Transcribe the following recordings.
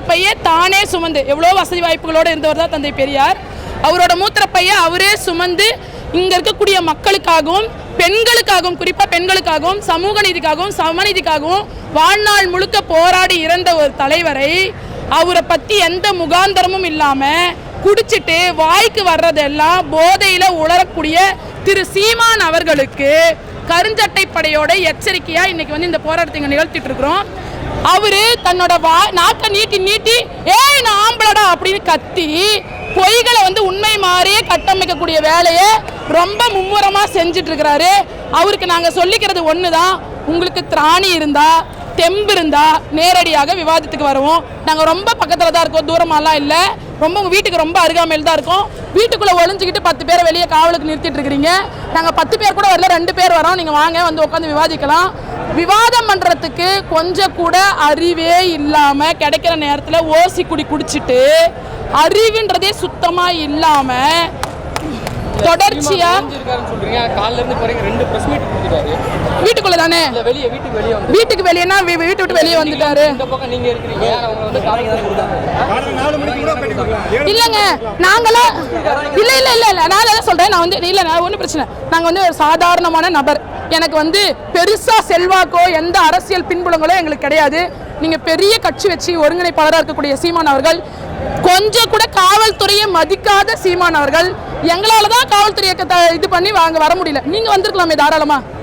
மூத்திரப்பையை தானே சுமந்து எவ்வளோ வசதி வாய்ப்புகளோடு இருந்தவர் தான் தந்தை பெரியார். அவரோட மூத்திரப்பையை அவரே சுமந்து இங்கே இருக்கக்கூடிய மக்களுக்காகவும் பெண்களுக்காகவும் குறிப்பாக பெண்களுக்காகவும் சமூக நீதிக்காகவும் சமநீதிக்காகவும் வாழ்நாள் முழுக்க போராடி இறந்த ஒரு தலைவரை அவரை பற்றி எந்த முகாந்தரமும் இல்லாமல் குடிச்சிட்டு வாய்க்கு வர்றதெல்லாம் போதையில் உளரக்கூடிய திரு சீமான் அவர்களுக்கு கருஞ்சட்டை படையோட எச்சரிக்கையாக இன்னைக்கு வந்து இந்த போராட்டத்தை இங்கே நிகழ்த்திட்டு இருக்கிறோம். அவரு தன்னோட வா நாட்டை நீட்டி நீட்டி ஏய் நான் ஆம்பளடா அப்படின்னு கத்தி பொய்களை வந்து உண்மை மாறியே கட்டமைக்கக்கூடிய வேலையை ரொம்ப மும்முரமாக செஞ்சுட்டு இருக்கிறாரு அவருக்கு நாங்கள் சொல்லிக்கிறது ஒன்று தான் உங்களுக்கு திராணி இருந்தா தெம்பு இருந்தா நேரடியாக விவாதத்துக்கு வருவோம். நாங்கள் ரொம்ப பக்கத்தில் தான் இருக்கோம். தூரமாலாம் இல்லை. ரொம்ப உங்கள் வீட்டுக்கு ரொம்ப அருகாமையில் தான் இருக்கோம். வீட்டுக்குள்ளே ஒளிஞ்சுக்கிட்டு பத்து பேரை வெளியே காவலுக்கு நிறுத்திட்டு இருக்கிறீங்க. நாங்கள் பத்து பேர் கூட வரல. ரெண்டு பேர் வரோம். நீங்கள் வாங்க. வந்து உட்காந்து விவாதிக்கலாம். விவாதம் பண்றதுக்கு கொஞ்சம் கூட அறிவே இல்லாமல் கிடைக்கிற நேரத்தில் ஓசி குடி குடிச்சிட்டு அறிவுன்றதே சுத்தமாக இல்லாமல் தொடர்ச்சியா? இருக்காருன்னு சொல்றீங்க. காலைல இருந்து போறீங்க ரெண்டு பிரஸ் மீட் கொடுத்துட்டாரு. வீட்டுக்குள்ள தானே இல்ல வெளியே வீட்டுக்கு வெளியே வந்து வீட்டுக்கு வெளியேனா வீ- வீட்டை விட்டு வெளியே வந்துட்டாரு. நீங்க இல்லைங்க நாங்களாம் இல்லை இல்லை இல்லை இல்லை நான் எதை சொல்கிறேன் நான் வந்து இல்லை நான் ஒன்றும் பிரச்சனை நாங்கள் வந்து ஒரு சாதாரணமான நபர். எனக்கு வந்து பெருசாக செல்வாக்கோ எந்த அரசியல் பின்புலங்களோ எங்களுக்கு கிடையாது. நீங்கள் பெரிய கட்சி வச்சு ஒருங்கிணைப்பாளராக இருக்கக்கூடிய சீமான் அவர்கள் கொஞ்சம் கூட காவல்துறையை மதிக்காத சீமான் அவர்கள் எங்களால் தான் காவல்துறையை க- இது பண்ணி வாங்க வர முடியல. நீங்கள் வந்திருக்கலாமே தாராளமாக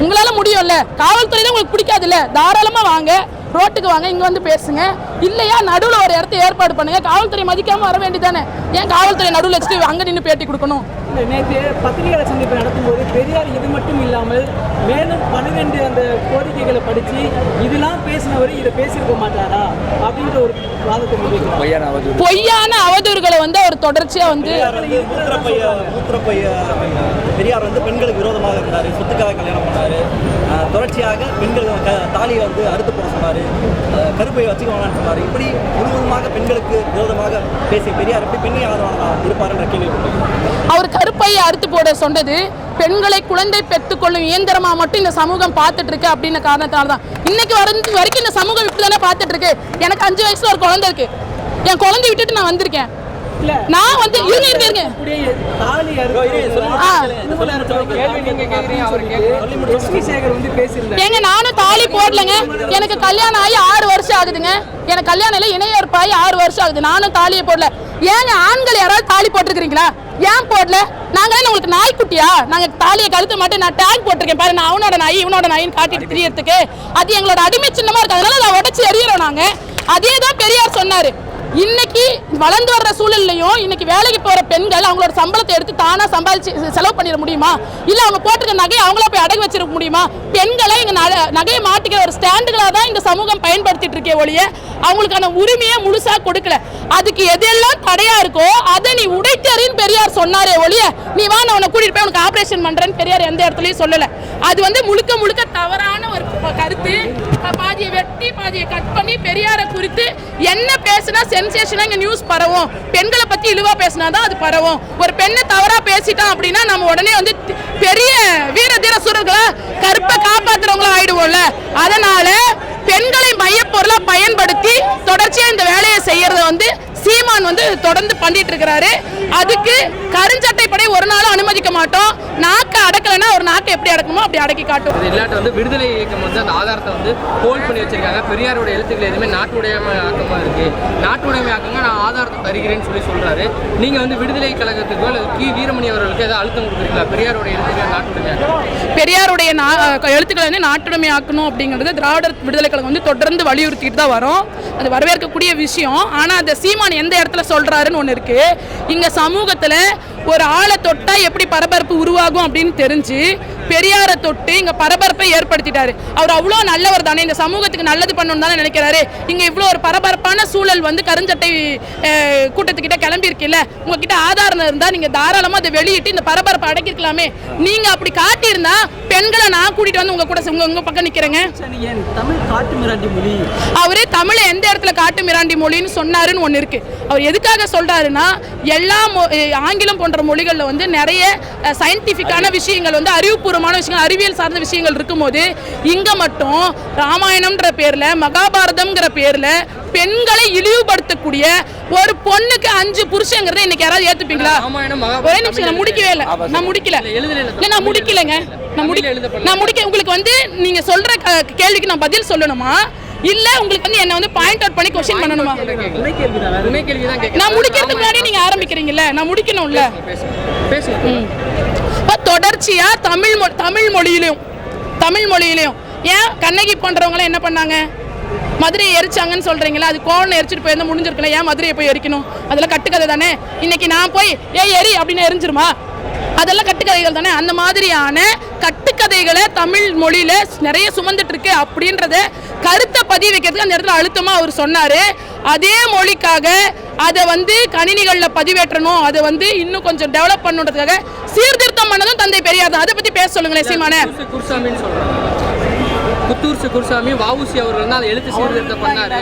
உங்களால முடியும்ல. காவல்துறை தான் உங்களுக்கு பிடிக்காதுல்ல. தாராளமா வாங்க ரோட்டுக்கு வாங்க இங்க வந்து பேசுங்க. இல்லையா நடுவுல ஒரு இடத்த ஏற்பாடு பண்ணுங்க. காவல்துறை மதிக்காம வர வேண்டியதானே ஏன் காவல்துறை நடுவுல வச்சுட்டு அங்க நின்று பேட்டி கொடுக்கணும்? இந்த நேற்று பத்திரிகையாளர் சந்திப்பு நடத்தும்போது பெரியார் இது மட்டும் இல்லாமல் மேலும் பன்னிரெண்டு அந்த கோரிக்கைகளை படித்து இதெல்லாம் பேசினவர் இதை பேசியிருக்க மாட்டாரா? அப்படின்ற ஒரு வாதத்தை முன்வைக்கிறார். பொய்யான அவதூறுகளை வந்து அவர் தொடர்ச்சியா வந்து பெரியார் வந்து பெண்களுக்கு விரோதமாக இருந்தார். சொத்துக்காக கல்யாணம் பண்ணார். தொடர்ச்சியாக பெண்கள் தாலியை வந்து அறுத்து போட சொன்னார். கருப்பையை வச்சுக்க வேணாம்னு சொன்னார். இப்படி முழுவதுமாக பெண்களுக்கு விரோதமாக பேசிய பெரியார் எப்படி பெண்ணை ஆதரவாளராக இருப்பாருன்ற கேள்வி. அவர் கருப்பையை அறுத்து போட சொன்னது பெண்களை குழந்தை பெற்றுக்கொள்ளும் இயந்திரமா மட்டும் இந்த சமூகம் பார்த்துட்டு இருக்கு அப்படின்ற காரணத்தால தான் இன்னைக்கு வரைக்கும் வரைக்கும் இந்த சமூகம் இப்படி தானே பார்த்துட்டு இருக்கு எனக்கு அஞ்சு வயசுல ஒரு குழந்தை இருக்கு. என் குழந்தை விட்டுட்டு நான் வந்திருக்கேன். நான் வந்து இருங்க இருங்க இருங்க. ஏங்க நானும் தாலி போடலங்க. எனக்கு கல்யாணம் ஆகி ஆறு வருஷம் ஆகுதுங்க. எனக்கு கல்யாணம் இல்லை இணையற்பாயி ஆறு வருஷம் ஆகுது. நானும் தாலியை போடல. ஏங்க ஆண்கள் யாராவது தாலி போட்டிருக்கிறீங்களா? ஏன் போடல? நாங்க என்ன உங்களுக்கு நாய்க்குட்டியா? நாங்க தாலியை கழுத்து மட்டும் நான் டேக் போட்டிருக்கேன். பாரு நான் அவனோட நாய் இவனோட நாயின்னு காட்டிட்டு தெரியறதுக்கு. அது எங்களோட அடிமை சின்னமா இருக்கு. அதனால அதை உடச்சி எறிகிறோம் நாங்க. அதே தான் பெரியார் சொன்னாரு. இன்னைக்கு வளர்ந்து வர்ற சூழல்லையும் இன்னைக்கு வேலைக்கு போற பெண்கள் அவங்களோட சம்பளத்தை எடுத்து தானா சம்பாதிச்சு செலவு பண்ணிட முடியுமா? இல்ல அவங்க போட்டிருக்க நகையை அவங்கள போய் அடகு வச்சிருக்க முடியுமா? பெண்களை இங்க நகையை மாட்டிக்கிற ஒரு ஸ்டாண்டுகளா தான் இந்த சமூகம் பயன்படுத்திட்டு இருக்கே ஒழிய அவங்களுக்கான உரிமையை முழுசா கொடுக்கல. அதுக்கு எதெல்லாம் தடையா இருக்கோ அதை நீ உடைத்தறின்னு பெரியார் சொன்னாரே ஒழிய நீ வா நான் உன்னை கூட்டிட்டு போய் உனக்கு ஆபரேஷன் பண்றேன்னு பெரியார் எந்த இடத்துலயும் சொல்லல. அது வந்து முழுக்க முழுக்க தவறான ஒரு கருத்து. பாதியை வெட்டி பாதியை கட் பண்ணி பெரியாரை குறித்து என்ன பேசினா சென்சேஷனாக நியூஸ் பரவும். பெண்களை பற்றி இழிவாக பேசினா தான் அது பரவும். ஒரு பெண்ணை தவறா பேசிட்டான் அப்படின்னா நம்ம உடனே வந்து பெரிய வீர தீர சூரர்களா கருப்பை காப்பாற்றுறவங்களும் ஆயிடுவோம்ல. அதனால பெண்களை மையப்பொருளாக பயன்படுத்தி தொடர்ச்சியாக இந்த வேலையை செய்யறது வந்து சீமான் வந்து தொடர்ந்து பண்ணிட்டு இருக்கிறாரு. அதுக்கு கருஞ்சட்டை படை ஒரு நாளும் அனுமதிக்க மாட்டோம். நாக்கை அடக்கலைன்னா ஒரு நாக்கை எப்படி அடக்கணுமோ அப்படி அடக்கி காட்டும். இது இல்லாட்ட வந்து விடுதலை இயக்கம் வந்து அந்த ஆதாரத்தை வந்து ஹோல்ட் பண்ணி வச்சிருக்காங்க. பெரியாரோட எழுத்துக்கள் எதுவுமே நாட்டுடைமை ஆக்கமா இருக்கு. நாட்டுடைமை ஆக்கங்க நான் ஆதாரத்தை தருகிறேன்னு சொல்லி சொல்றாரு. நீங்க வந்து விடுதலை கழகத்துக்கோ அல்லது கி. வீரமணி அவர்களுக்கு ஏதாவது அழுத்தம் கொடுக்குறீங்களா? பெரியாரோட எழுத்துக்கள் நாட்டுடைமை பெரியாருடைய எழுத்துக்களை வந்து நாட்டுடைமை ஆக்கணும் அப்படிங்கிறது திராவிடர் விடுதலை கழகம் வந்து தொடர்ந்து வலியுறுத்திட்டு தான் வரும். அது வரவேற்கக்கூடிய விஷயம். ஆனால் அந்த சீமான் எந்த இடத்துல சொல்றாருன்னு ஒன்று இருக்கு. இங்க சமூகத்தில் ஒரு ஆளை தொட்டா எப்படி பரபரப்பு உருவாகும் அப்படின்னு தெரிஞ்சு பெரியாரை தொட்டு இங்க பரபரப்பை ஏற்படுத்திட்டாரு. அவர் அவ்வளோ நல்லவர் தானே இந்த சமூகத்துக்கு நல்லது பண்ணணும் தானே நினைக்கிறாரு. இங்க இவ்வளோ ஒரு பரபரப்பான சூழல் வந்து கருஞ்சட்டை கூட்டத்துக்கிட்ட கிளம்பி இருக்குல்ல உங்ககிட்ட ஆதாரம் இருந்தா நீங்க தாராளமா அதை வெளியிட்டு இந்த பரபரப்பை அடக்கிருக்கலாமே நீங்க அப்படி காட்டியிருந்தா பெண்களை நான் கூட்டிட்டு வந்து உங்க கூட உங்க உங்க பக்கம் மொழி? அவரே தமிழை எந்த இடத்துல காட்டு மிராண்டி மொழின்னு சொன்னாருன்னு ஒன்று இருக்கு. அவர் எதுக்காக சொல்றாருன்னா எல்லா ஆங்கிலம் போன்ற மொழிகளில் வந்து நிறைய சயின்டிஃபிக்கான விஷயங்கள் வந்து அறிவுபூர்வமான விஷயங்கள் அறிவியல் சார்ந்த விஷயங்கள் இருக்கும்போது இங்கே மட்டும் ராமாயணம்ன்ற பேரில் மகாபாரதம்ங்கிற பேரில் பெண்களை இழிவுபடுத்தக்கூடிய ஒரு பொண்ணுக்கு அஞ்சு புருஷங்கிறத இன்னைக்கு யாராவது ஏத்துப்பீங்களா? ஒரே நிமிஷம் நான் முடிக்கவே இல்லை. நான் முடிக்கல. இல்ல, நான் முடிக்கலைங்க. நான் முடி. நான் முடிக்க உங்களுக்கு வந்து நீங்க சொல்ற க- கேள்விக்கு நான் பதில் சொல்லணுமா? இல்ல உங்களுக்கு வந்து என்ன வந்து பாயிண்ட் அவுட் பண்ணி கொஸ்டின் பண்ணணுமா? நான் முடிக்கிறதுக்கு முன்னாடி நீங்க ஆரம்பிக்கிறீங்கல்ல நான் முடிக்கணும்ல? பேசுங்க தொடர்ச்சியாக தமிழ் மொ- தமிழ் மொழியிலையும் தமிழ் மொழியிலையும் ஏன்? கண்ணகி பண்ணுறவங்களாம் என்ன பண்ணாங்க? மதுரையை எரிச்சாங்கன்னு சொல்றீங்களா? அது கோவனை எரிச்சிட்டு போயிருந்தா முடிஞ்சிருக்கல ஏன் மதுரையை போய் எரிக்கணும்? அதெல்லாம் கட்டுக்கதை தானே. இன்னைக்கு நான் போய் ஏ எரி அப்படின்னு எரிஞ்சிருமா? அதெல்லாம் கட்டுக்கதைகள் தானே. அந்த மாதிரியான கட்டுக்கதைகளை தமிழ் மொழியில நிறைய சுமந்துட்டு இருக்கு அப்படின்றத கருத்தை பதிய வைக்கிறதுக்கு அந்த இடத்துல அழுத்தமாக அவர் சொன்னார். அதே மொழிக்காக அதை வந்து கணினிகளில் பதிவேற்றணும் அதை வந்து இன்னும் கொஞ்சம் டெவலப் பண்ணுன்றதுக்காக சீர்திருத்தம் பண்ணதும் தந்தை பெரியார் தான். அதை பத்தி பேச சொல்லுங்களேன் சீமானே. குத்தூர் சு குருசாமின்னு சொல்றாங்க குத்தூர் சு குருசாமி வாவுசி அவர்கள் வந்து அதை எழுத்து சீர்திருத்தம் பண்ணாரு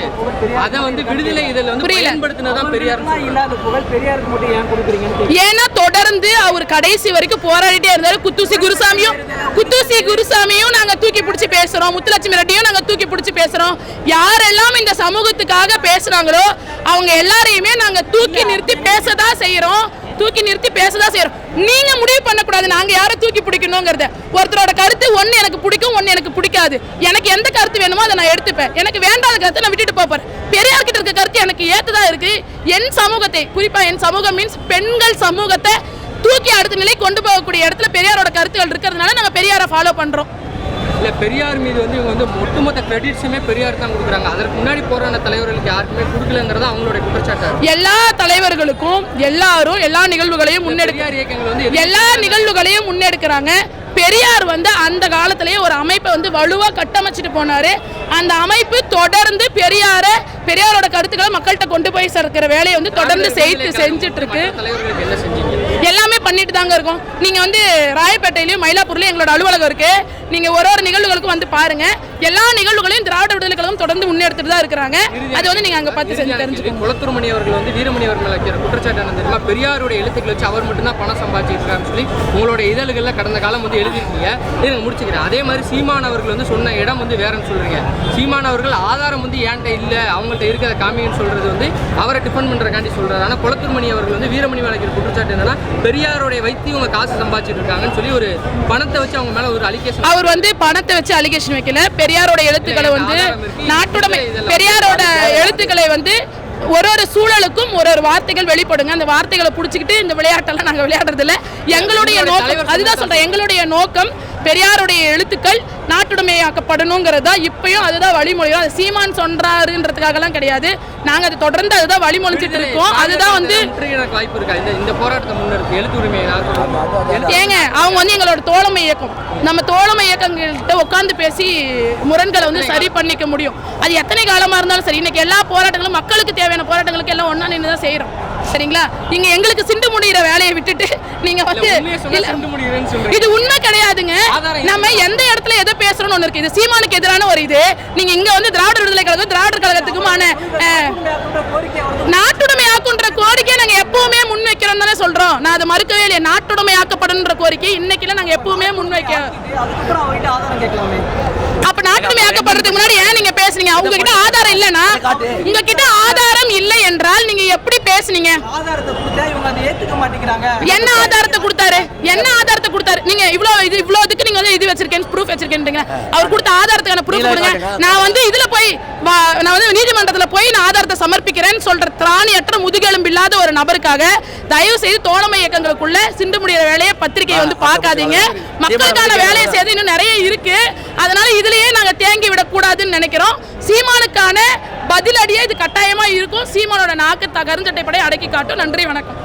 அதை வந்து விடுதலை இதில் வந்து. பயன்படுத்தினதான் பெரியார் இல்லாத புகழ் பெரியாருக்கு மட்டும் ஏன் கொடுக்குறீங்கன்னு கேக்குறேன். ஏன்னா தொடர்ந்து அவர் கடைசி வரைக்கும் போராடிட்டே இருந்தாரு. குத்தூசி குருசாமியும் குத்தூசி குருசாமியும் நாங்க தூக்கி பிடிச்சி பேசுறோம். முத்துலட்சுமி ரெட்டியும் நாங்க தூக்கி பிடிச்சி பேசுறோம். யாரெல்லாம் இந்த சமூகத்துக்காக பேசுறாங்களோ அவங்க எல்லாரையுமே நாங்க தூக்கி நிறுத்தி பேசதான் செய்யறோம் தூக்கி நிறுத்தி பேசதான் செய்யறோம் நீங்க முடிவு பண்ணக்கூடாது. நாங்க யாரை தூக்கி பிடிக்கணுங்கிறத. ஒருத்தரோட கருத்து ஒண்ணு எனக்கு பிடிக்கும் ஒண்ணு எனக்கு பிடிக்காது எனக்கு எந்த கருத்து வேணுமோ அதை நான் எடுத்துப்பேன். எனக்கு வேண்டாத கருத்தை நான் விட்டுட்டு போறேன். பெரியார் கிட்ட இருக்க கருத்து எனக்கு ஏத்துதான் இருக்கு? என் சமூகத்தை குறிப்பா என் சமூகம் மீன்ஸ் பெண்கள் சமூகத்தை தூக்கி அடுத்த நிலை கொண்டு போகக்கூடிய இடத்துல பெரியாரோட கருத்துக்கள் இருக்கிறதுனால நாங்க பெரியாரை ஃபாலோ பண்றோம். இல்ல பெரியார் மீது வந்து இவங்க வந்து ஒட்டுமொத்த கிரெடிட்ஸுமே பெரியார் தான் கொடுக்குறாங்க. அதற்கு முன்னாடி போராடின தலைவர்களுக்கு யாருக்குமே கொடுக்கலங்கிறது அவங்களுடைய குற்றச்சாட்டா. எல்லா தலைவர்களுக்கும் எல்லாரும் எல்லா நிகழ்வுகளையும் முன்னெடுக்க பெரியார் இயக்கங்கள் வந்து எல்லா நிகழ்வுகளையும் முன்னெடுக்கிறாங்க. பெரியார் வந்து அந்த காலத்திலேயே ஒரு அமைப்பை வந்து வலுவா கட்டமைச்சிட்டு போனாரு. அந்த அமைப்பு தொடர்ந்து பெரியார பெரியாரோட கருத்துக்களை மக்கள்கிட்ட கொண்டு போய் சேர்க்கிற வேலையை வந்து தொடர்ந்து செய்து செஞ்சுட்டு இருக்கு. எல்லாமே பண்ணிட்டு தாங்க இருக்கோம். நீங்க வந்து ராயப்பேட்டையிலயும் மயிலாப்பூர்லயும் எங்களோட அலுவலகம் இருக்கு. நீங்க ஒரு ஒரு நிகழ்வுகளுக்கும் வந்து பாருங்க. எல்லா நிகழ்வுகளையும் திராவிட விடுதலை கழகம் தொடர்ந்து முன்னெடுத்துட்டு தான் இருக்கிறாங்க. அது வந்து நீங்க அங்க பார்த்து செஞ்சு தெரிஞ்சுக்கோங்க. குளத்தூர்மணி அவர்கள் வந்து வீரமணி அவர்கள் வைக்கிற குற்றச்சாட்டு என்ன பெரியாருடைய எழுத்துக்களை வச்சு அவர் மட்டும்தான் பணம் சம்பாதிச்சிருக்காருன்னு சொல்லி உங்களுடைய இதழ்களில் கடந்த காலம் வந்து எழுதிருக்கீங்க இதை முடிச்சுக்கிறேன். அதே மாதிரி சீமான் அவர்கள் வந்து சொன்ன இடம் வந்து வேறன்னு சொல்றீங்க. சீமான் அவர்கள் ஆதாரம் வந்து ஏன்ட்ட இல்ல அவங்கள்ட்ட இருக்கிற காமின்னு சொல்றது வந்து அவரை டிஃபெண்ட் பண்றக்காண்டி சொல்றாரு. ஆனா குளத்தூர்மணி அவர்கள் வந்து வீரமணி மேல வைக்கிற குற்றச்சாட்டு என்னன்னா பெரியாருடைய வைத்து இவங்க காசு சம்பாதிச்சிட்டு இருக்காங்கன்னு சொல்லி ஒரு பணத்தை வச்சு அவங்க மேல ஒரு அலிகேஷன் அவர் வந்து பணத்தை வச்சு அலிகேஷன் வைக்கல. பெரியாரோட எழுத்துக்களை வந்து. நாட்டுடைமை பெரியாரோட எழுத்துக்களை வந்து ஒரு ஒரு சூழலுக்கும் ஒரு ஒரு வார்த்தைகள் வெளிப்படுங்க. அந்த வார்த்தைகளை புடிச்சுக்கிட்டு இந்த விளையாட்டெல்லாம் நாங்க விளையாடுறது இல்ல எங்களுடைய நோக்கம் அதுதான் சொல்றேன். எங்களுடைய நோக்கம் பெரியாருடைய எழுத்துக்கள் நாட்டுடைமையாக்கப்படணுங்கிறது தான் இப்பயும் அதுதான் வழிமொழியும் அது சீமான் சொல்றாருன்றதுக்காகலாம் கிடையாது. நாங்க அதை தொடர்ந்து அதுதான் வழிமொழிச்சிட்டு இருக்கோம். அதுதான் வந்து? ஏங்க அவங்க வந்து எங்களோட தோழமை இயக்கம். நம்ம தோழமை இயக்கங்கள்கிட்ட உட்காந்து பேசி முரண்களை வந்து சரி பண்ணிக்க முடியும். அது எத்தனை காலமா இருந்தாலும் சரி இன்னைக்கு எல்லா போராட்டங்களும் மக்களுக்கு தேவையான போராட்டங்களுக்கு எல்லாம் ஒண்ணா நின்று தான் செய்யறோம் சரிங்களா? நீங்க எங்களுக்கு சிண்டு முடிகிற வேலையை விட்டுட்டு நீங்க வந்து. இது உண்மை கிடையாதுங்க. நம்ம எந்த இடத்துல எதை பேசுறோம்னு ஒண்ணு இருக்கு. இது சீமானுக்கு எதிரான ஒரு இது. நீங்க இங்க வந்து திராவிட விடுதலை கழகம் திராவிடர் கழகத்துக்குமான நாட்டுடைமை ஆக்குன்ற கோரிக்கையை நாங்க எப்பவுமே முன்வைக்கிறோம் தானே சொல்றோம். நான் அதை மறுக்கவே இல்லையா. நாட்டுடைமை கோரிக்கை இன்னைக்குல நாங்க எப்பவுமே முன்வைக்க அப்ப நாட்டுடைமை ஆக்கப்படுறதுக்கு முன்னாடி ஏன் நீங்க பேசுனீங்க? அவங்க கிட்ட ஆதாரம் இல்லனா உங்ககிட்ட ஆதாரம் இல்லை என்றால் நீங்க எப்படி பேசுனீங்க? என்ன ஆதாரத்தை கொடுத்தாரு? என்ன ஆதாரத்தை கொடுத்தாரு? நீங்க இவ்ளோ இது இவ்ளோ இதுக்கு நீங்க வந்து இது வச்சிருக்கேன் ப்ரூஃப் வச்சிருக்கேன்றீங்க. அவர் கொடுத்த ஆதாரத்துக்கான ப்ரூஃப் கொடுங்க. நான் வந்து இதுல போய் நான் வந்து நீதிமன்றத்துல போய் நான் ஆதாரத்தை சமர்ப்பிக்கிறேன்னு சொல்ற திராணியற்ற முதுகெலும்பு இல்லாத ஒரு நபருக்காக தயவு செய்து தோழமை இயக்கங்களுக்குள்ள சிண்டு முடிகிற வேலையை பத்திரிகையை வந்து பார்க்காதீங்க. மக்களுக்கான வேலையை செய்து இன்னும் நிறைய இருக்கு. அதனால இதுலயே நாங்க தேங்கி விடக்கூடாதுன்னு நினைக்கிறோம். சீமானுக்கான பதிலடியே இது கட்டாயமா இருக்கும். சீமானோட நாக்கு கருஞ்சட்டை படை அடக்கி காட்டும். நன்றி வணக்கம்.